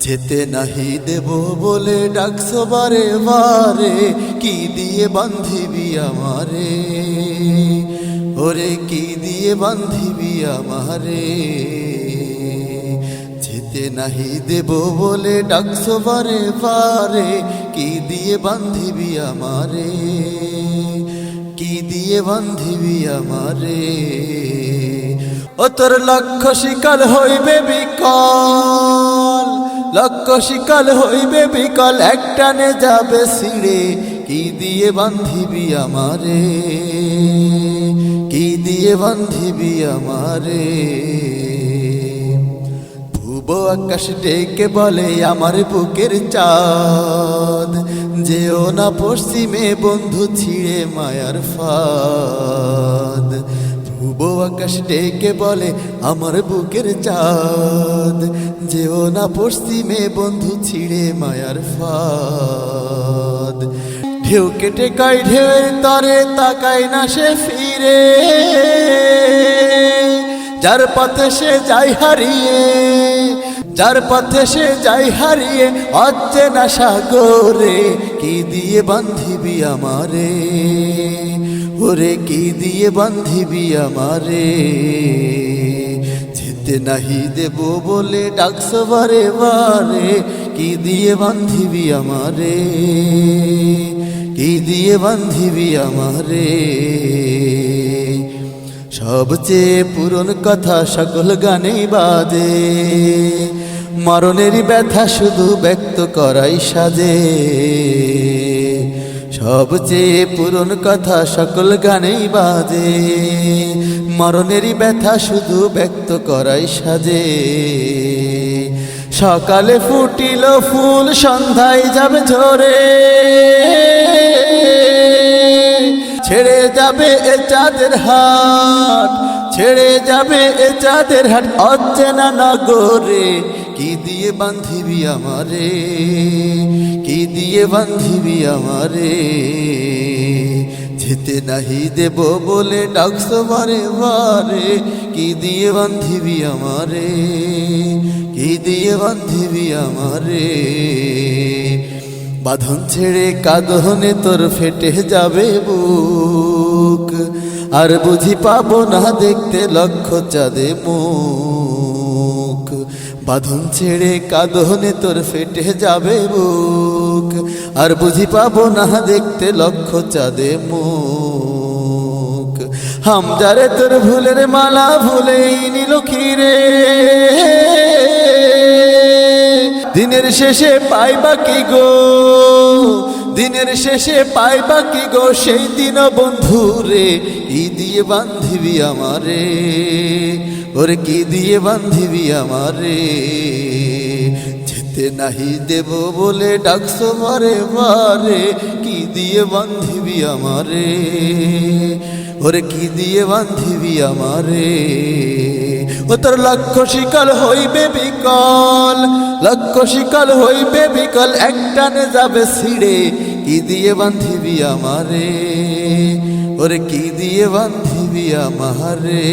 যেতে নাহি দেব বলে ডাকছো বারে বারে, কি দিয়ে বান্ধিবি আমারে? ওরে, কি দিয়ে বান্ধিবি আমারে? যেতে নাহি দেব বলে ডাকছো বারে বারে, কি দিয়ে বান্ধিবি আমারে? কি দিয়ে বান্ধিবি আমারে? ও তোর লক্ষ্য শিকার হইবে বিকল লক্ষ্য শিকার হইবে বিকল, একটানে যাবে সিঁড়ে কি দিয়ে বান্ধিবি আমারে? কি দিয়ে বান্ধিবি আমারে? ভুব আকাশ ডেকে বলে, আমার বুকের চাঁদ, যেও না পশ্চিমে বন্ধু, ছিঁড়ে মায়ার ফাদ। ভুব আকাশ ডেকে বলে, আমার বুকের চাঁদ, যেও না পশ্চিমে বন্ধু, ছিঁড়ে মায়ার ফাদ। ঢেউ কেটে কাই ঢেউয়ের তরে তাকায় না সে ফিরে, যার পথে সে যাই হারিয়ে। যার পথে সে যাই হারিয়ে, অচেনা সাগরে কি দিয়ে বান্ধিবি আমারে? ওরে কি দিয়ে বান্ধিবি আমারে? যেতে নাহি দেব বলে ডাকছো বারে বারে, কি দিয়ে বান্ধিবি আমারে? কি দিয়ে বান্ধিবি আমারে? সবচেয়ে পুরন কথা সকল গানেই বাজে। মরণেরই ব্যথা শুধু ব্যক্ত করাই সাজে। সবচেয়ে পুরন কথা সকল গানেই বাজে। মরণেরই ব্যথা শুধু ব্যক্ত করাই সাজে। সকালে ফুটিল ফুল, সন্ধ্যায় যাবে ঝরে। ছেড়ে যাবে এ চাঁদের হাট, ছেড়ে যাবে এ চাঁদের হাট। অচেনা নগরে কি দিয়ে বান্ধিবি আমারে? কি দিয়ে বান্ধিবি আমারে? যেতে নাহি দেব বলে ডাকছো বারে বারে কি দিয়ে বান্ধিবি আমারে? কি দিয়ে বান্ধিবি আমারে? বাঁধন ছেড়ে কাঁদনে তোর ফেটে যাবে বুক। আর বুঝি পাবো না দেখতে লক্ষ্য চাঁদে মুখ। বাঁধন ছেড়ে কাঁদনে তোর ফেটে যাবে বুক। আর বুঝি পাবো না দেখতে লক্ষ্য চাঁদে মুখ। হামজারে তোর ভুলের মালা ভুলেই নিল খিরে দিনের শেষে পাইবা কি গো? দিনের শেষে পাইবা কি গো? সেই দিন বন্ধু রে কি দিয়ে বান্ধিবি আমারে? ওরে, কি দিয়ে বান্ধিবি আমারে? যেতে নাহি দেব বলে ডাকছো মারে মারে, কি দিয়ে বান্ধিবি আমারে? ওরে, কি দিয়ে বান্ধিবি আমারে? ও তোর লক্ষ্য শিকল হইবে বিকল লক্ষ্য শিকাল হইবে বিকল, একটানে যাবে ছিড়ে, কি দিয়ে বান্ধিবি আমারে? ওরে, কি দিয়ে বান্ধিবি আমারে?